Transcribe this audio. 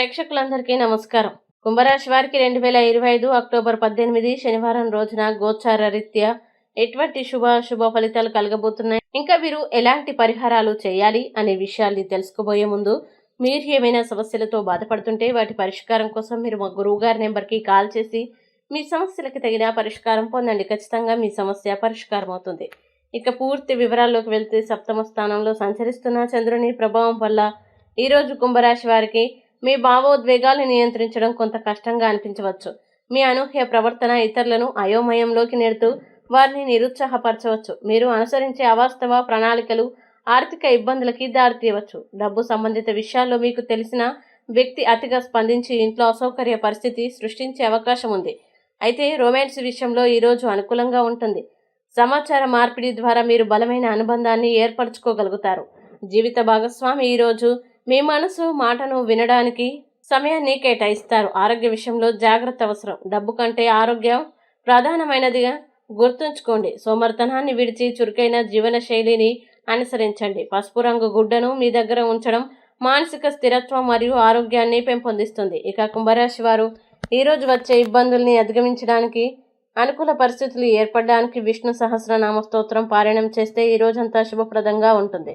ప్రేక్షకులందరికీ నమస్కారం. కుంభరాశి వారికి రెండు వేల ఇరవై ఐదు అక్టోబర్ పద్దెనిమిది శనివారం రోజున గోచార రీత్యా ఎటువంటి శుభ శుభ ఫలితాలు కలగబోతున్నాయి? ఇంకా వీరు ఎలాంటి పరిహారాలు చేయాలి అనే విషయాల్ని తెలుసుకోబోయే ముందు మీరు ఏమైనా సమస్యలతో బాధపడుతుంటే వాటి పరిష్కారం కోసం మీరు మా గురువు గారి నెంబర్కి కాల్ చేసి మీ సమస్యలకు తగిన పరిష్కారం పొందండి. ఖచ్చితంగా మీ సమస్య పరిష్కారం అవుతుంది. ఇక పూర్తి వివరాల్లోకి వెళ్తే సప్తమ స్థానంలో సంచరిస్తున్న చంద్రుని ప్రభావం వల్ల ఈరోజు కుంభరాశి వారికి మీ భావోద్వేగాలను నియంత్రించడం కొంత కష్టంగా అనిపించవచ్చు. మీ అనూహ్య ప్రవర్తన ఇతరులను అయోమయంలోకి నెడుతూ వారిని నిరుత్సాహపరచవచ్చు. మీరు అనుసరించే అవాస్తవ ప్రణాళికలు ఆర్థిక ఇబ్బందులకి దారితీయవచ్చు. డబ్బు సంబంధిత విషయాల్లో మీకు తెలిసిన వ్యక్తి అతిగా స్పందించి ఇంట్లో అసౌకర్య పరిస్థితి సృష్టించే అవకాశం ఉంది. అయితే రొమాన్స్ విషయంలో ఈరోజు అనుకూలంగా ఉంటుంది. సమాచార మార్పిడి ద్వారా మీరు బలమైన అనుబంధాన్ని ఏర్పరచుకోగలుగుతారు. జీవిత భాగస్వామి ఈరోజు మీ మనసు మాటను వినడానికి సమయాన్ని కేటాయిస్తారు. ఆరోగ్య విషయంలో జాగ్రత్త అవసరం. డబ్బు కంటే ఆరోగ్యం ప్రధానమైనదిగా గుర్తుంచుకోండి. సోమర్తనాన్ని విడిచి చురుకైన జీవన శైలిని అనుసరించండి. పసుపు రంగు గుడ్డను మీ దగ్గర ఉంచడం మానసిక స్థిరత్వం మరియు ఆరోగ్యాన్ని పెంపొందిస్తుంది. ఇక కుంభరాశి వారు ఈరోజు వచ్చే ఇబ్బందుల్ని అధిగమించడానికి అనుకూల పరిస్థితులు ఏర్పడడానికి విష్ణు సహస్రనామ స్తోత్రం పారాయణం చేస్తే ఈ రోజంతా శుభప్రదంగా ఉంటుంది.